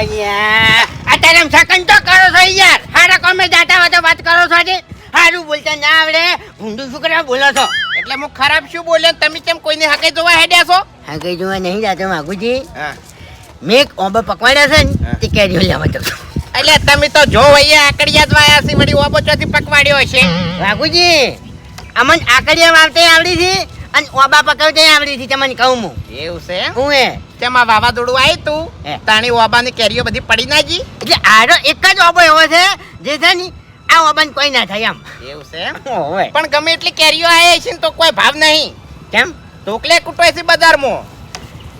અહીંયા. અત્યારે સકન તો કરો છો યાર. હારા કોમે જાતા હોય તો વાત કરો છો આજે હારું બોલતા ના આવડે. ભૂંડું છોકરા બોલો છો. એટલે હું ખરાબ શું બોલ્યો તમે કેમ કોઈને હકે જોવા હેડ્યા છો? હા કઈ જોવા નહીં જાતો માગુજી. હા. મેં એક ઓબો પકવાડ્યા છે ને. તે કેરીઓ લેવા તો એટલે તમે તો જો અહીંયા આકડિયા જ વાયા છે વળી ઓબો ચોથી પકવાડ્યો હશે. વાઘુજી અમન આકડિયા વાવતે આવડી છે. અને ઓબા પકવતે આવડી છે તમને કહું હું. એવું છે હું એ તેમાં વાવાઝોડું આવ્યું તું. તાણી ઓબાની કેરીઓ બધી પડી ના જી એટલે આરો એક જ ઓબો એવો છે જે છે ને આ ઓબાને કોઈ ના થાય આમ એવું છે એમ? ઓય પણ ગમે એટલી કેરીઓ આવી છે ને તો કોઈ ભાવ નહીં. કેમ? ટોકલે કૂટો છે બજારમાં.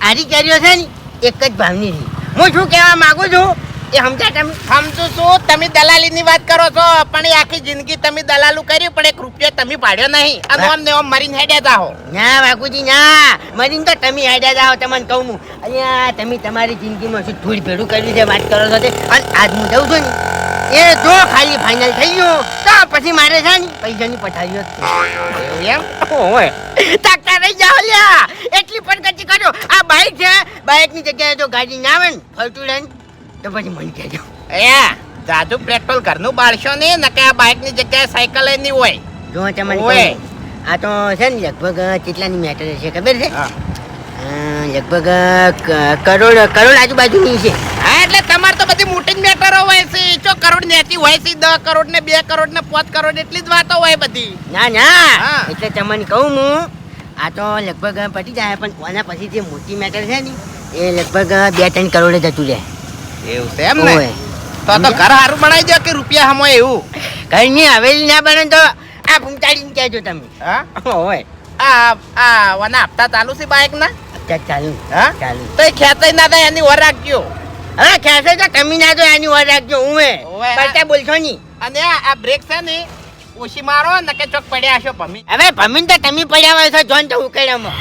આરી કેરીઓ છે ને એક જ ભાવની છે. હું શું કહેવા માંગુ છું? એ સમજા તમે સમજુ છું. તમે દલાલીની વાત કરો છો પણ એ આખી જિંદગી તમે દલાલું કર્યું પણ એક રૂપિયો તમે પાડ્યો નહીં. અને આમ ને આમ મરીને હેડ્યા જાઓ. ના બાપુજી ના. મરીને તો તમે આડ્યા જાઓ તમને કહું હું. અહીંયા તમે તમારી જિંદગીમાં શું ધૂળ ભેડું કર્યું છે વાત કરો છો તે? અને આજ હું જઉં છું ને એ જો ખાલી ફાઇનલ થઈ ગયું તો પછી મારે છે ને પૈસાની છે. એમ? તાકતા રહી જાઓ લ્યા. એટલી પણ કચી કરો. આ બાઈક છે બાઇકની જગ્યાએ જો ગાડી ના આવે ને ફરતું રહે ને તો પછી મને કહેજો. એ જાજુ પેટ્રોલ ઘરનું બાળશો ને નકે આ બાઇકની જગ્યાએ સાયકલ એની હોય. જો તમને હોય આ તો છે ને લગભગ કેટલાની મેટર છે ખબર છે? હા. લગભગ કરોડ કરોડ આજુબાજુની છે. હા એટલે તમારે તો બધી મોટી જ મેટરો હોય છે. ચો કરોડ નેતી હોય છે દસ કરોડ ને બે કરોડ ને પાંચ કરોડ એટલી જ વાતો હોય બધી. ના ના. એટલે તમને કહું હું આ તો લગભગ પતી જાય પણ આના પછી જે મોટી મેટર છે ને એ લગભગ બે ત્રણ કરોડ જતું રહે એવું છે એમ ને? તો તો ઘર સારું બનાવી દો કે રૂપિયા હમો એવું? ઘરની હવેલી ના બને તો આ ઘૂમતાડીને કહેજો તમે. હા? હોય આ આ વના હપ્તા ચાલુ છે બાઇક ના ચાલ. હા? ચાલુ. તો એ ખેંચાઈ ના થાય એની ઓર રાખજો. હા ખેસે તો તમે ના તો એની ઓર રાખજો હું એ. ઓય. પડતા બોલશો નહીં અને આ બ્રેક છે ને ઓછી મારો નકે ચોક પડ્યા છો ભમી. હવે ભમીન તો તમે પડ્યા હોય છો જોન તો ઉકેડામાં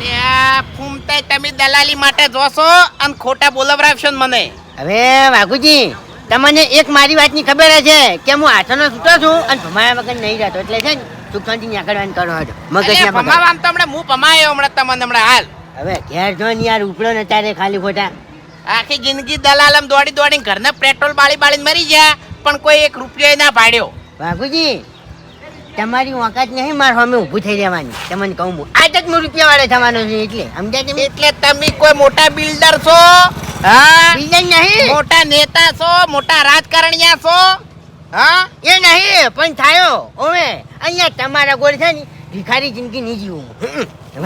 ને તમે દલાલી માટે જોશો અને ખોટા બોલવરાવશો ને મને. હવે વાઘુજી તમને એક મારી વાતની ખબર છે કે હું હાથનો છૂટો છું અને ભમાયા વગર નહીં રહેતો. એટલે છે ને સુખ શાંતિ નીકળવાનું કરો હતો મગજ ભમાવા તો હમણાં હું ભમાયો હમણાં તમને હમણાં હાલ. હવે ઘેર જો ને યાર ઉપડો ને તારે ખાલી ખોટા. આખી જિંદગી દલાલમ દોડી દોડીને ઘરને પેટ્રોલ બાળી બાળીને મરી ગયા પણ કોઈ એક રૂપિયો ના પાડ્યો. વાઘુજી તમારી ઓકાત નહીં માર સામે ઊભું થઈ રહેવાની. તમને કહું હું આજ જ હું રૂપિયા વાળો થવાનો છું એટલે સમજ્યા તમે? એટલે તમે કોઈ મોટા બિલ્ડર છો? હા? બિલ્ડર નહીં. મોટા નેતા છો મોટા રાજકારણીયા છો? હા? એ નહીં પણ થાયો ઓમે અહીંયા તમારા ગોળ છે ને ભિખારી જિંદગી નહીં જીવું.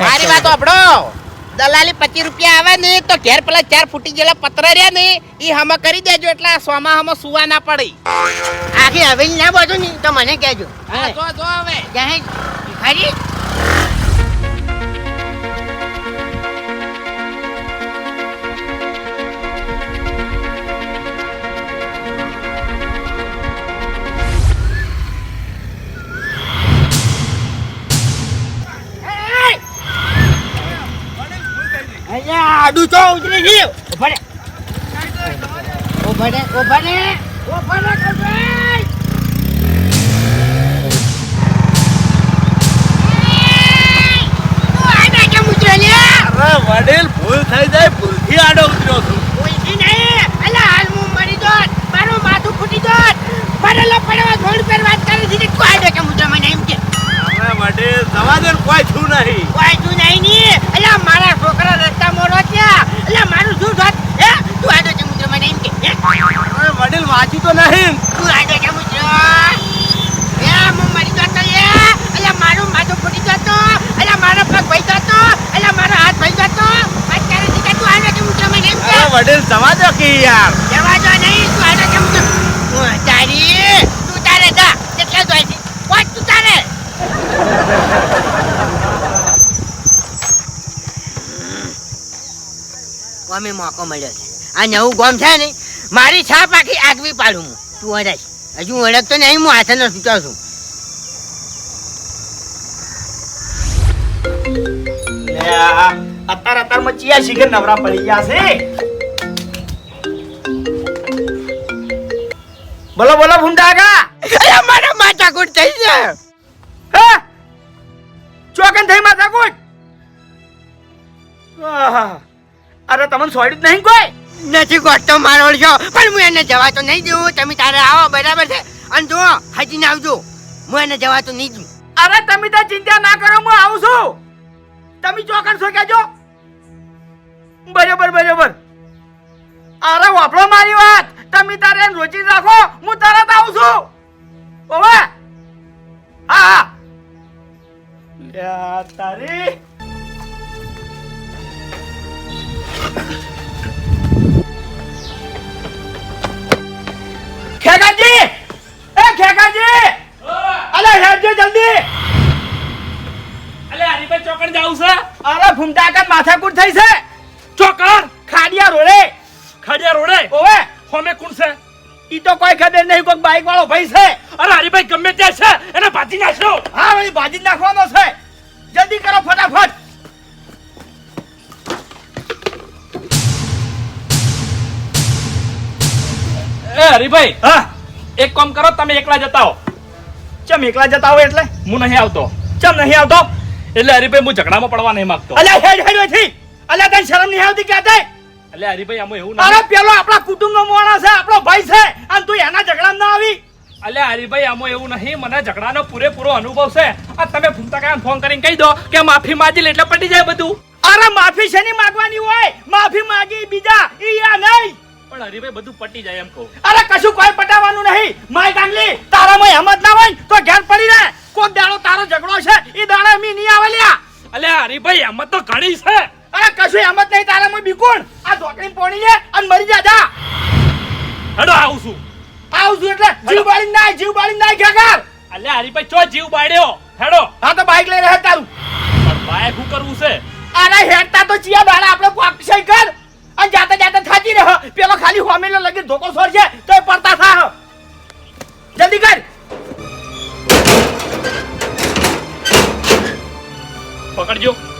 મારી વાત સાંભળો દલાલી પચીસ રૂપિયા આવે ને તો ઘેર પેલા ચાર ફૂટી ગયેલા પત્ર રહ્યા ને એ હમ કરી દેજો એટલે આ સોમાં હમ સુવા ના પડે. આખી હવેલી ના બાજુ ને તો મને કહેજો. હા. જો જો હવે જય ભિખારી ઊભા રે ઊભા રે વડેલ ભૂલ થઈ જાય ભૂલથી આડો ઉતર્યો છું ભૂલથી નહીં. અલા, હાલ હું મરી જોત. મારું માથું ફૂટી જોત. પડેલો પડવા ધોળ પર વાત કરે છે ને તું આડા કેમ ઉતર્યો મને એમ કે. અરે વડીલ જવા દે ને કોઈ છું નહીં કોઈ તું નહીં ની. અલા, મારા છોકરા રસ્તા મોરો ત્યાં. અલા, મારું શું જોત? હે? તું આડો કેમ ઉતર્યો મને એમ કે. હે? અરે વડીલ વાંચી તો નહીં તું આડો કેમ ઉતર્યો? હે, હું મરી જોત તો હે? અલા, મારું માથું ફૂટી જતો અલા મારો પગ ભાઈ જતો અલા મારો હાથ ભાઈ જતો વાત કરે છે કે તું આડો કેમ ઉતર્યો મને એમ કે. અરે વડીલ જવા દો કે યાર જવા દો નહીં તું આને કેમ તો હું તારી તું તારે જા કેટલા જાય છે વાત તું તારે કોમે મોકો મળ્યો છે આ નવું ગોમ છે ને મારી છાપ આખી આગવી પાડું હું તું ઓળખ હજુ ઓળખતો નહીં હું હાથનો છૂટો છું અત્યારે આ અત્યાર અત્યારમાં ચિયા શીખર નવરા પડી ગયા છે બોલો બોલો ભૂંડાગા અરે મારા માથાકૂટ થઈ છે હા? ચોકન થઈ માથા કોટ અરે તમને સોડ્યું જ નહીં કોઈ? નથી ગોઠતો મારો છો પણ હું એને જવા તો નહીં દઉં. તમે તારે આવો બરાબર છે? અને જો હજી ને આવજો. હું એને જવા તો નહીં દઉં. અરે તમે તો ચિંતા ના કરો હું આવું છું. તમે ચોકન છો કેજો બરોબર બરોબર. અરે વાપરો મારી વાત. તમે તારે રોજી રાખો હું તરત આવું છું. ઓવે. હા હા. તારી. ખેગાજી! એ ખેગાજી! અલે હેડજો જલ્દી. અલે હરીભાઈ ચોકડ જાવું છે? અરે ફૂમતા કાન માથાકૂટ થઈ છે. ચોકડ ખાડિયા રોડે. ખાડિયા રોડે? ઓવે. હોમે કોણ છે? ઈ તો કોઈ ખબર નહીં કોઈ બાઈક વાળો ભાઈ છે. અરે હરીભાઈ ગમે ત્યાં છે. એને ભાજી નાખ્યો હા ભાઈ ભાજી નાખવાનો છે. જલ્દી કરો ફટાફટ. એ હરીભાઈ હા. એક કામ કરો તમે એકલા જતા હો ચમ એકલા જતા હો એટલે? હું નહીં આવતો. ચમ નહીં આવતો? એટલે હરીભાઈ હું ઝઘડામાં પડવા નહીં માંગતો. અલ્યા હેડ હેડ વેથી અલ્યા તને શરમ નહીં આવતી કે તે એટલે હરીભાઈ આમાં એવું અરે નહીં પેલો આપણા કુટુંબનો માણસ છે આપણો ભાઈ છે અને તું એના ઝઘડામાં ના આવી. એટલે હરીભાઈ આમાં એવું નહીં મને ઝઘડાનો પૂરેપૂરો અનુભવ છે. આ તમે કાન ફોન કરીને કહી દો કે માફી માંગી લે એટલે પટી જાય બધું. અરે માફી શેની માંગવાની હોય? માફી માંગી બીજા ઈ આ નહીં. પણ હરીભાઈ બધું પટી જાય એમ કહું. અરે કશું કોઈ પટાવવાનું નહીં. માય કાંગલી તારામાં હમત ના હોય તો ઘેર પડી રહે. કોક દાડો તારો ઝઘડો છે એ દાડે મી નહીં આવેલી લ્યા અલે હરીભાઈ હમત તો ઘણી છે. અરે કશું હેમત નહીં તારામાં બીકુણ. પોણી લે અને મરી જા જા હેડો આવું છું. આવું છું એટલે જીવ બાળી ના જીવ બાળી ના ખેગાર અલે હરીભાઈ ચો જીવ બાળ્યો? હેડો. હા તો બાઈક લઈને રહે તારું. પણ બાઈક હું કરવું છે? અરે હેડતા તો ચિયા દાડા આપણે કોક્ષય કર અને જાતે જાતે થાકી રહ્યો પેલો ખાલી હોમેલો લગી ધોકો સોર છે તો પડતા થા. જલ્દી કર. પકડજો.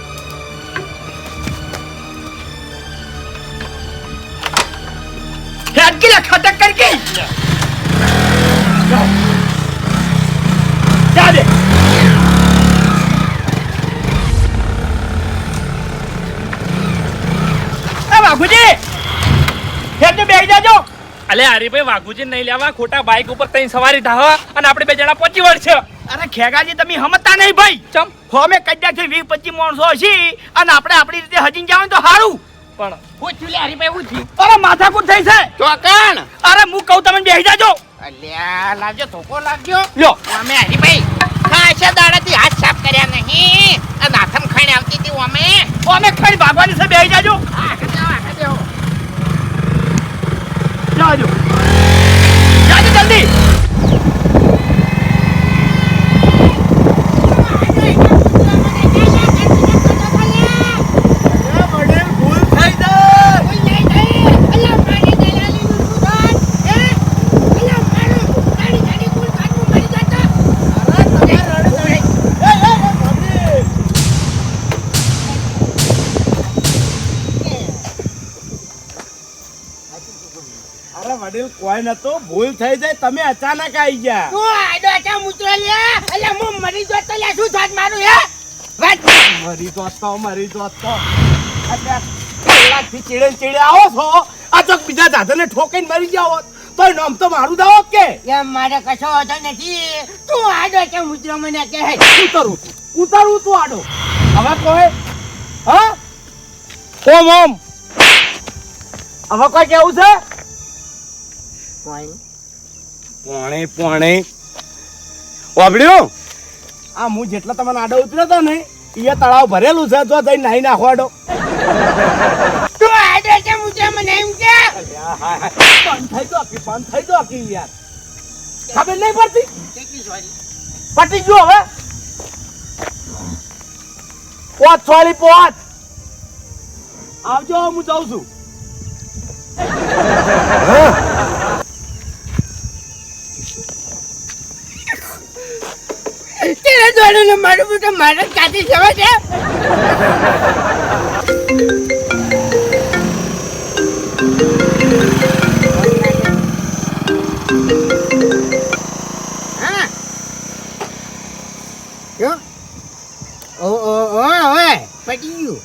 અલે હરીભાઈ વાઘુજી નહીં લેવા ખોટા બાઈક ઉપર તઈ સવારી ધાવા અને આપણે બે જણા પહોંચી વળશે. અરે ખેગાજી તમે હમતા નહીં ભાઈ. ચમ? હોમે કદાચ વીસ પચીસ માણસો હશી અને આપણે આપણી રીતે હજીને જાવ તો સારું પણ હું છું લે હરીભાઈ હું છું. અરે માથાકૂટ થઈ છે. ચોકણ અરે હું કહું તમે બેસી જાજો. અલ્યા લાવજો ધોકો લાવજો. લ્યો. અમે હરીભાઈ ખાસા દાડાથી હાથ સાફ કર્યા નહીં. અને નાથમ ખાઈને આવતી હતી અમે. અમે ખાઈ ભાગવાની છે બેસી જાજો. આ આખા દેવો, આખા દેવો. જાજો જાજો જલ્દી ભૂલ થઈ જાય અરે વડીલ તો ભૂલ થઈ જાય તમે અચાનક આવી ગયા. મરી જોતો મરી જોતો એટલે કલાકથી ચીડે ચીડે આવો છો. આ તો બીજા દાદાને ઠોકીને મરી જાઓ તો નામ તો મારું દાવો કે. મારે કશો વાંધો નથી. તું આડો કે મૂત્રો મને કહે. ઉતરું ઉતરું તું આડો. હવે કોઈ હા? ઓમ ઓમ. હવે કોઈ કેવું છે? પોણે. પોણે વાબડ્યું આ હું જેટલા તમને આડો ઉતર્યો હતો ને એ તળાવ ભરેલું છે જો જઈ નાહી નાખો આડો. તું આડો છે મુજે મને એમ કે. બંધ થઈ તો કે બંધ થઈ દો કે યાર. ખબર નહીં પડતી? પટી ગયો હવે. પોત સોરી પોત આવજો હું જાઉં છું. તેરે દોડે ને છે હા. પટી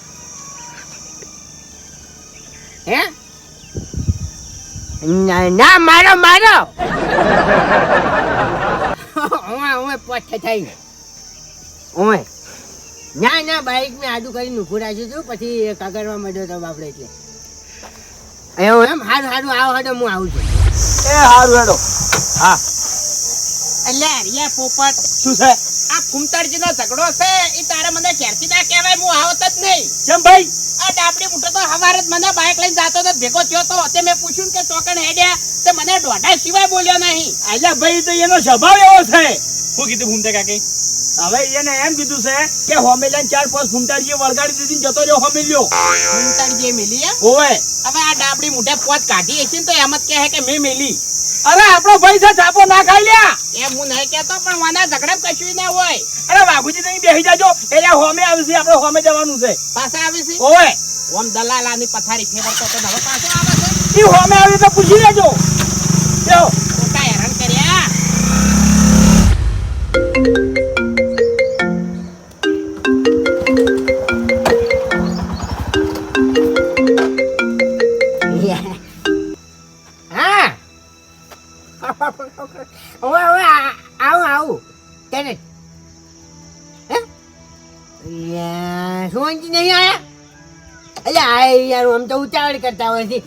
હે? ના મારો મારો. ઓય હું પોઠ થઈ ઓય. ના ના બાઈક ને આડું કરીને ઊભું રાખ્યું છું પછી કગરવા માંડ્યો તો બાપડે એટલે એવું એમ? હારું હારું આવો હાડો હું આવું છું. એ હારું હેડો. હા. એટલે હરિયા પોપટ. શું છે? આ ફૂમતાડજી નો ઝઘડો છે એ તારે મને ઘેરથી ના કહેવાય હું આવત જ નહીં. કેમ ભાઈ? આ ડાબડી ઉઠો તો હવારે જ મને બાઇક લઈને જાતો તો ભેગો થયો તો. તે મેં પૂછ્યું કે ચોકણ હેડ્યા તે મને દોઢા સિવાય બોલ્યો નહીં. અલ્યા ભાઈ તો એનો સ્વભાવ એવો છે. શું કીધું ફૂમતે કાકી? હવે એને એમ કીધું છે કે હોમેલા ચાર પાંચ ફૂમતાડીએ વળગાડી દીધી જતો રહ્યો હોમેલિયો. ફૂમતાડજી મેલી? ઓવે હવે. આ ડાબડી મૂઠે પોત કાઢી ને તો એમ જ કહે કે મેં મેલી. અરે આપણો ભાઈ છે ચાપો ના ખાઈ લ્યા એમ હું નહીં કહેતો પણ વાના ઝઘડા કશું ના હોય. અરે બાબુજી તમે બેસી જાજો. એટલે હોમે આવશે આપણે હોમે જવાનું છે. પાછા આવી છે? ઓમ દલાલાની પથારી ફેરવતો તો હવે પાછો આવે છે. ઈ હોમે આવી તો પૂછી લેજો. યા નહીં આયા? અલે આ યાર આમ તો ઉતાવળ કરતા હોય છે.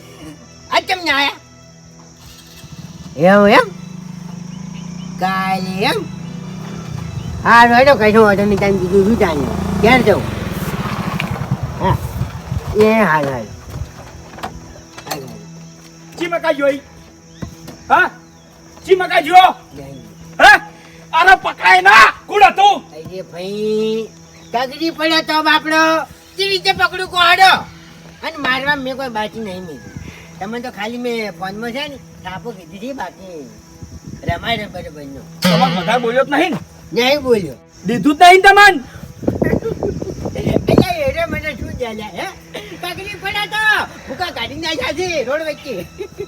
આ કેમ ના આયા? એવું એમ? કાલે એમ? હા રોડો કશો વાંધો નહીં તમે બીજું શું જાણે ક્યારે જવું હા. એ હાલ હાલ. હાલ હાલ. ચી મકા જોઈ હા? ચી મકા જો હા? અરે પકડાય ના. કોણ હતું? અરે ભાઈ. તગડી પડ્યો તો બાપડો તે રીતે પકડું કોડો? અને મારવા મેં કોઈ બાકી નહીં મેં તમે તો ખાલી મેં ફોનમાં છે ને થાપો કીધી હતી બાકી રમાય બરોબર નો. તમારે વધારે બોલ્યો જ નહીં ને? નહીં બોલ્યો. દીધું જ નહીં તમને? મને શું ચાલ્યા હે? તગડી પડ્યા તો ભૂકા કાઢી નાખ્યા છે રોડ વચ્ચે.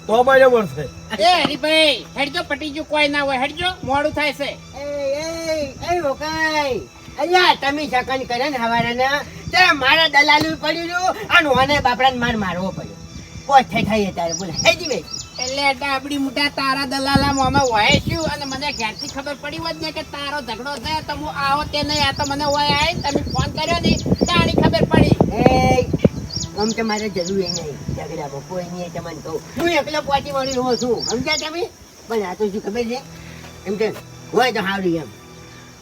તો બોલ્યો છે. એ હરીભાઈ હેડજો પટી જો કોઈ ના હોય. હેડજો મોડું થાય છે. એ એ એ ઓકાઈ અલ્યા તમે શકન કરે ને હવારાના તે મારા દલાલું પડ્યું હતું અને ઓને બાપડાને માર મારવો પડ્યો. પોત થઈ થઈ તારે બોલે હેજી ભાઈ એટલે આપણી મોટા તારા દલાલા મોમાં વહે છું અને મને ઘેરથી ખબર પડી હોત ને કે તારો ઝઘડો થયો તો હું આવો તે નહીં આ તો મને વહે આય તમે ફોન કર્યો ને તારી ખબર પડી. એ આમ જરૂર એ નહીં ઝઘડામાં કોઈ નહીં તમને કહું હું એકલો પહોંચી વળી રહું છું. સમજ્યા તમે? પણ આ તો શું ખબર છે? એમ કે હોય તો હાવડી એમ.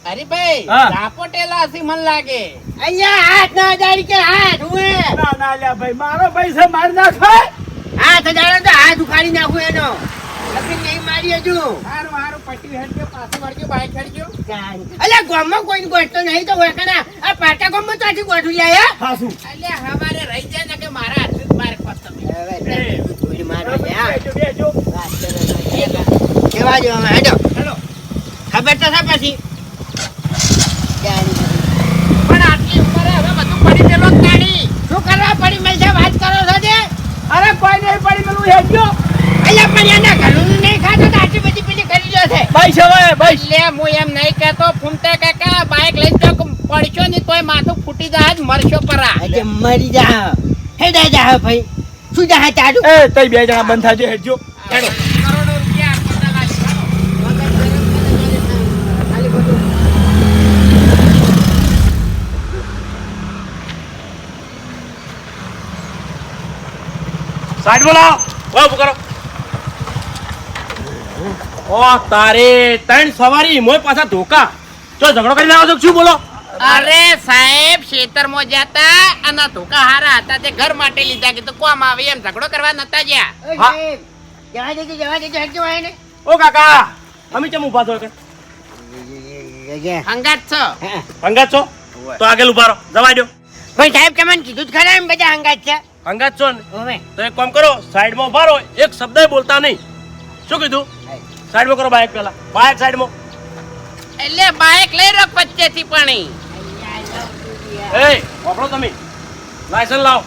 હરીભાઈ ભાઈ રાપોટેલા હશે મને લાગે. અહીંયા હાથ ના અડાડી કે હાથ હું ના ના લ્યા ભાઈ મારો ભાઈ છે મારી ના ખાય હાથ તો હાથ ઉખાડી નાખું એનો. નક્કી નહીં મારી હજુ હારું હારું પટ્ટી હેડજો પાછું વળજો બાઈક હેડજો અલ્યા ગામમાં કોઈ ગોઠતો નહીં તો વળકણા આ પાટા ગામમાં તો આથી ગોઠવી લાયા હાસું અલ્યા હમારે રહી જાય ને કે મારા હાથથી માર ખોત તમે. હવે થોડી મારો. બેજો બેજો વાત કરો કેવા જો હેડો. હેડો ખબર તો છે પછી. પણ આટલી ઉંમરે હવે બધું પડી ગયેલો જ શું કરવા પડી? મળશે વાત કરો છો અરે કોઈ નહીં પડી પેલું હેડજો અહીંયા પણ એના ઘરનું નહીં ખાતો તો આટલી બધી પેલી કરી લ્યો છે. ભાઈ ભાઈ ભાઈ હું એમ નહીં કહેતો ફૂમતે કાકા બાઈક લઈ તો પડશો નહીં તોય માથું ફૂટી જાય જ મરશો પરા. એટલે મરી જા હેડા જા ભાઈ. શું જા તારું એ તઈ બે જણા બંધ થાજો હેડજો. હેડો. કરોડો રૂપિયા આપવાના લાગે. હેડો. સાઈડ બોલાવો. ઓય ઊભો કરો. ઓ તારે ત્રણ સવારી મોય પાછા ધોકા. જો ઝઘડો કરી લાવો છો શું બોલો? અરે સાહેબ ખેતરમાં જતા અને ધોકા હારા હતા તે ઘર માટે લીધા કીધું કોમ આવે એમ ઝઘડો કરવા નતા. સાહેબ, જવા દેજો જવા દેજો હેડજો આય ને ઓ કાકા અમે ચમ ઊભા છો કે? હંગાત છો. હંગાત છો? તો આગળ ઊભા રહો. જવા દો ભાઈ સાહેબ તમને કીધું જ ખરા એમ બધા હંગાત છે. હંગાત છો ને? તો એક કામ કરો સાઈડમાં ઊભા રહો એક શબ્દ બોલતા નહીં. શું કીધું? સાઈડમાં કરો બાઇક પેલા બાઇક સાઈડમાં. એટલે બાઈક લઈ રખ વચ્ચેથી પાણી. એ વાપરો તમે. લાયસન્સ લાવો.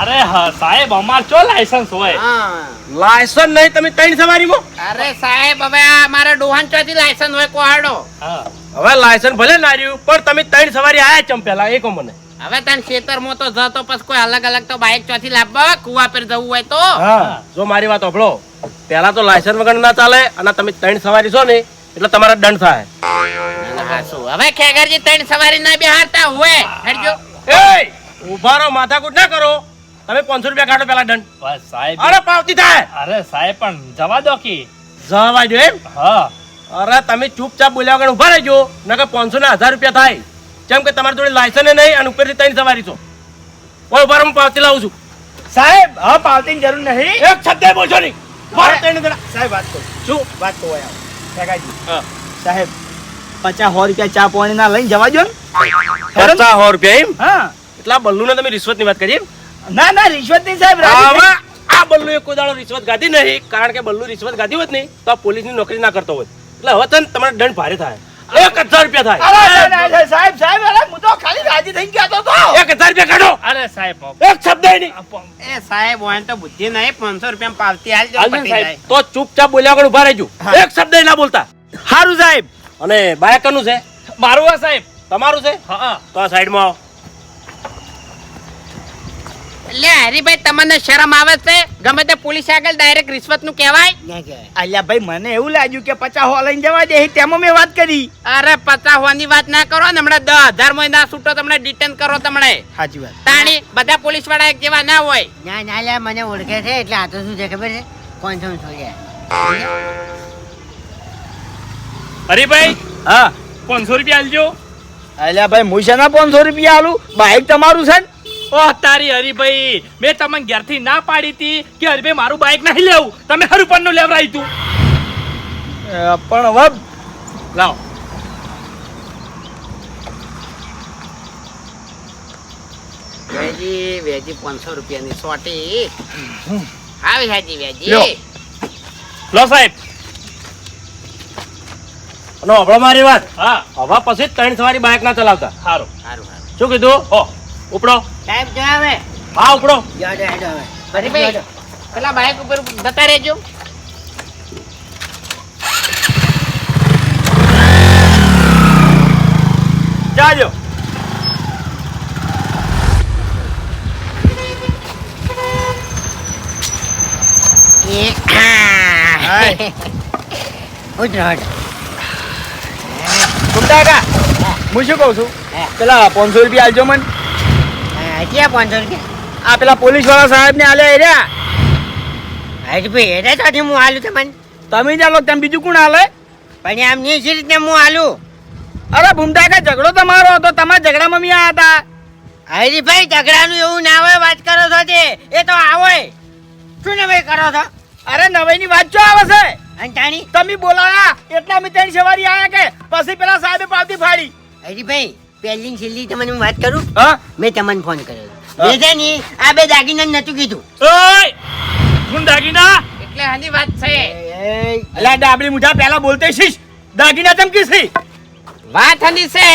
અરે હા સાહેબ અમાર ચો લાયસન્સ હોય? હા. લાયસન્સ નહીં તમે ત્રણ સવારીમાં? અરે સાહેબ હવે આ મારા ડોહાન ચોથી લાયસન્સ હોય કોહાડો. હા. હવે લાયસન્સ ભલે ના રહ્યું પણ તમે ત્રણ સવારી આયા ચમ પેલા એ કો મને. હવે તને ખેતરમાં તો જતો પછી કોઈ અલગ અલગ તો બાઇક ચોથી લાવવા કુવા પર જવું હોય તો? હા જો મારી વાત સાંભળો. પહેલા તો લાયસન્સ વગર ના ચાલે અને તમે ત્રણ સવારી છો ને એટલે તમારા દંડ થાય. હા, શું? હવે ખેગરજી ત્રણ સવારી ના બિહારતા હોય. હેડજો. એ ઊભા રહો માથાકૂટ ના કરો. તમે પાંચસો રૂપિયા કાઢો પેલા દંડ. બસ સાહેબ. અરે પાવતી થાય. અરે સાહેબ પણ જવા દો કે. જવા દો એમ? હા. અરે તમે ચૂપચાપ બોલ્યા વગર ઊભા રહેજો. નકર પાંચસો ને હજાર રૂપિયા થાય. જેમ કે તમારી જોડે લાયસન્સ નહીં અને ઉપરથી ત્રણ સવારી છો. ઓય ઉપર હું પાવતી લાવું છું. સાહેબ હા પાવતીની જરૂર નહીં. એક શબ્દ બોલશો નહીં. સાહેબ વાત કહું શું? વાત કહો યાર હા. સાહેબ પચાસ સો રૂપિયા ચા પાણી ના લઈને જવા દો ને. પચાસ સો રૂપિયા એમ? હા. એટલા બલ્લુ ને તમે રિશ્વતની વાત કરી ના ના રિશ્વત નહીં સાહેબ આ બલ્લુ એક કોઈ દાડો રિશ્વત ગાધી નહીં કારણ કે બલ્લુ રિશ્વત ગાધી હોત નહીં તો આ પોલીસની નોકરી ના કરતો હોત. એટલે હવે તમને તમારે દંડ ભારે થાય. એક હજાર રૂપિયા થાય. અરે, અરે, અરે, અરે, સાહેબ સાહેબ અરે હું તો ખાલી રાજી થઈ ગયો તો એક હજાર રૂપિયા કાઢો. અરે સાહેબ એક શબ્દ નહીં એ સાહેબ હોય તો બુદ્ધિ નહીં પાંચસો રૂપિયા પાવતી હાલ. તો ચૂપચાપ બોલ્યા વગર ઊભા રહેજો. એક શબ્દ ના બોલતા. સારું સાહેબ. અને બાયક કનું છે? મારું આ સાહેબ. તમારું છે? હા. તો આ સાઈડમાં આવો. લે હરીભાઈ તમને શરમ આવે છે? ગમે તે પોલીસ આગળ ડાયરેક્ટ રિશ્વતનું કહેવાય. અલ્યા ભાઈ મને એવું લાગ્યું કે પચાસ હો લઈને જવા દે તેમાં મેં વાત કરી. અરે પચાસ હોવાની વાત ના કરો ને હમણાં દસ હજાર મહિના ના છૂટો તમને ડિટેન કરો તમને. સાચી વાત. તાણી બધા પોલીસવાળા એક જેવા ના હોય. ના ના લ્યા, મને ઓળખે છે એટલે આ તો શું છે ખબર છે? કોણ શું છોડ્યા હરીભાઈ હા. પાંચસો રૂપિયા આલજો અલ્યા ભાઈ હું શેના પાંચસો રૂપિયા આલું બાઈક તમારું છે ને? ઓહ તારી હરીભાઈ મેં તમને ઘેરથી ના પાડી હતી કે હરીભાઈ મારું બાઇક નહીં લેવું. તમે હરું પણ નું લેવરાય તું. પણ હવે લાવો. વેજી વેજી પાંચસો રૂપિયાની સોટી. આવી હાજી વેજી. લો સાહેબ. અને હભળો મારી વાત. હા. હવા પછી ત્રણ સવારી બાઇક ના ચલાવતા. સારું સારું સારું શું કીધું? હો. ઉપડો. સાહેબ જો હવે હા ઉપડો. હેડો આવે હવે. ભાઈ પેલા બાઇક ઉપર જતા રહેજો. જાજો. હું શું કહું છું. પેલા પાંચસો રૂપિયા આલજો મને. ક્યાં પાંચસો રૂપિયા આ પેલા પોલીસવાળા સાહેબ ને આલે એર્યા હજી ભાઈ એને તો હું હાલું તમને તમે જ હાલો તમે બીજું કોણ હાલે પણ આમ નહીં છે રીતે હું હાલું અરે ભૂમતા કે ઝઘડો તમારો હતો તમારા ઝઘડામાં મેં આ હતા. હરીભાઈ ઝઘડાનું એવું ના હોય વાત કરો છો તે એ તો આવે શું ને ભાઈ કરો છો? અરે નવાઈ ની વાત શું આવે છે? અંતાણી તાણી? તમે બોલાયા એટલા અમે ત્રણ સવારી આયા કે? પછી પેલા સાહેબે પાવતી ફાડી. હરીભાઈ પહેલી છેલ્લી તમને હું વાત કરું? હા? મેં તમને ફોન કર્યો. બેજાની આ બે દાગીના નતું કીધું. ઓય! કોણ દાગીના? એટલે આની વાત છે. અલ્યા ડાબડી મુઠા પેલા બોલતે શીશ. દાગીના તમ છે વાત હની છે.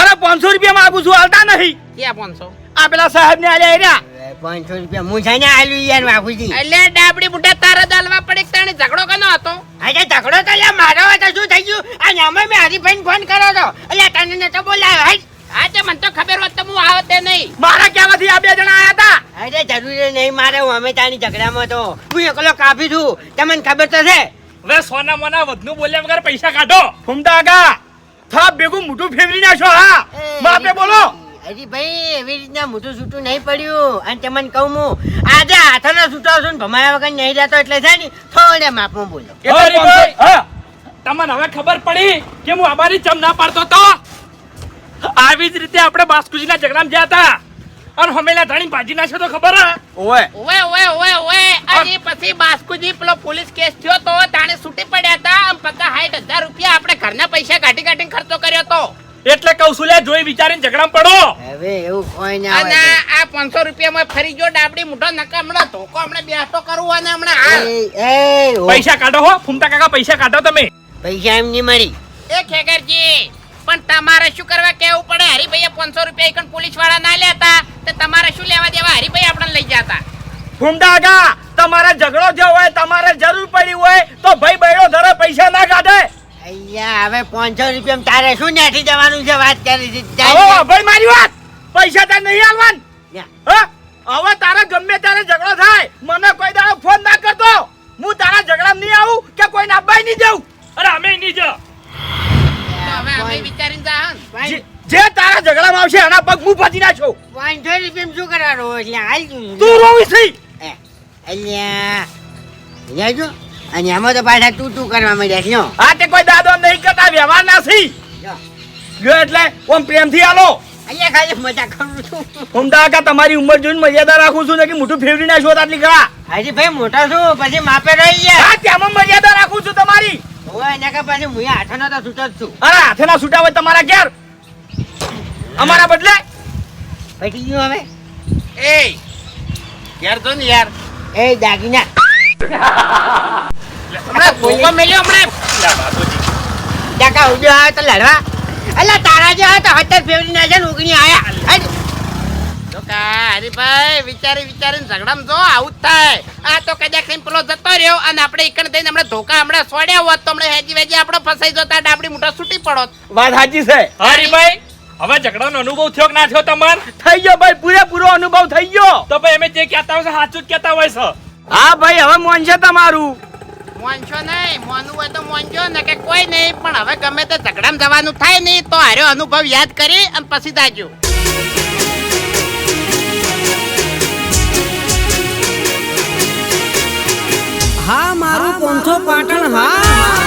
અરે પાંચસો રૂપિયા માંગુ છું આલતા નહીં. ક્યાં પાંચસો? આ પેલા સાહેબ ને આલે એર્યા પાંચસો રૂપિયા હું છે ને હાલું યાર બાપુજી. એટલે ડાબડી બુઢા તારા દાલવા પડે કે તાણે ઝઘડો કનો હતો? આજે ઝઘડો તો લ્યા મારો હતો શું થઈ ગયું? આ નામે મેં હરીફાઈન ફોન કર્યો હતો એટલે તને નતો બોલાયો હાઈ તે મને તો ખબર હોત તો હું આવતે નહીં. મારા કહેવાથી આ બે જણા આયા હતા અરે જરૂરી નહીં મારે હું અમે તારી ઝઘડામાં તો હું એકલો કાપી છું. તમને ખબર તો છે. હવે સોના મોના વધનું બોલ્યા વગર પૈસા કાઢો. ફૂમતા આગા થા ભેગું મોટું ફેરવી નાખો હા. બાપે બોલો. હજી ભાઈ એવી રીતના મોટું છૂટું નહીં પડ્યું. અને તમને કહું હું આજે હાથનો છૂટો છું ને ભમાયા વગર નહીં રહેતો એટલે છે ને થોડે માપમાં બોલો. તમને હવે ખબર પડી કે હું અમારી ચમ ના પાડતો તો? આવી જ રીતે આપણે બાસ્કુજીના ઝઘડામાં ગયા હતા. અને હમેલા ધાણી ભાજી નાખ્યો તો ખબર ઓએ ઓએ ઓએ ઓએ ઓએ અને પછી બાસ્કુજી પેલો પોલીસ કેસ થયો તો તાણે છૂટી પડ્યા હતા. આમ પક્કા હાઈટ હજાર રૂપિયા આપણે ઘરના પૈસા કાઢી કાઢીને ખર્ચો કર્યો તો. એટલે કૌશલ્યા જોઈ વિચારીને ઝઘડામાં પડો. હવે એવું કોઈ ના અને આ પાંચસો રૂપિયામાં ફરી ગયો ડાબડી મોઢો નકા હમણાં ધોકો હમણાં બેસતો કરવું અને હમણાં એ, પૈસા કાઢો હો ફૂમતા કાકા પૈસા કાઢો તમે. પૈસા એમ નહીં મળી. એ ખેગરજી પણ તમારે શું કરવા કેવું પડે? હરીભાઈએ પાંચસો રૂપિયા એકણ પોલીસવાળા ના લેતા તો તમારે શું લેવા દેવા? હરિભાઈ આપણને લઈ જતા. ફૂમતા આગા તમારે ઝઘડો થયો હોય તમારે જરૂર પડી હોય તો ભાઈ બૈરો ધરે પૈસા ના કાઢે. અહીંયા હવે પાંચસો રૂપિયા તારે શું નાઠી જવાનું છે વાત કરી ભાઈ મારી વાત. પૈસા તાર નહીં આલવાન. લ્યા. હા? હવે તારા ગમે ત્યારે ઝઘડો થાય. મને કોઈ દાડો ફોન ના કરતો. હું તારા ઝઘડા નહીં આવું કે કોઈને આબાઈ નહીં જાઉં અરે અમે નહીં જ. જા. જે- જે તારા ઝઘડામાં આવશે એના પગ હું પતી નાખો. પાંચસો રૂપિયા શું કરવાનું એટલે હાલ તું. રોવી થઈ અલ્યા અલ્યા અને આમાં તો પાછા તું તું કરવા માંડ્યા છે. આ તે કોઈ દાદો નહીં કરતા વ્યવહાર ના સી લ્યો. લ્યો એટલે ઓમ પ્રેમથી આલો અહીંયા ખાલી મજા કરું છું. ઉમદા કા તમારી ઉંમર જોઈને મર્યાદા રાખું છું ને કે મોઢું ફેરવી છો આટલી ગળા હાજી ભાઈ મોટા છું પછી માપે રહી ગયા. હા તેમાં મર્યાદા રાખું છું તમારી. હવે એના કે હું હાથો નતો છૂટો જ છું. અરે હાથે ના છૂટા હોય તમારા ઘેર? અમારા બદલે? પછી ગયું હવે. એ યાર તો ને યાર. એ દાગીના. હમણાં ભોગો મેલ્યો હમણાં. આવે તો લડવા. એટલે તારા જે હતા હતર ફેવરી ના છે ને ઉગણી આયા. તો હરીભાઈ વિચારી વિચારીને ઝઘડામાં જો આવું જ થાય. આ તો કદાચ પેલો જતો રહ્યો અને આપણે એકણ થઈને હમણાં ધોકા હમણાં સોડ્યા હોત તો હમણાં હેજી વેજી આપણો ફસાઈ જતા ડાબડી મોટા છૂટી પડો વાત સાચી છે. હરીભાઈ હવે ઝઘડાનો અનુભવ થયો કે ના થયો તમાર? થઈ ગયો ભાઈ પૂરેપૂરો અનુભવ થઈ ગયો. તો ભાઈ અમે જે કહેતા હોય છે સાચું જ કહેતા હોય છે. હા ભાઈ હવે મોન છે તમારું. મોનશો નહીં મોનવું હોય તો મોનજો ને કે કોઈ નહીં. પણ હવે ગમે તે ઝઘડામાં જવાનું થાય નહીં તો હાર્યો અનુભવ યાદ કરી અને પછી જાજો. મારું પોંથો પાટણ હા.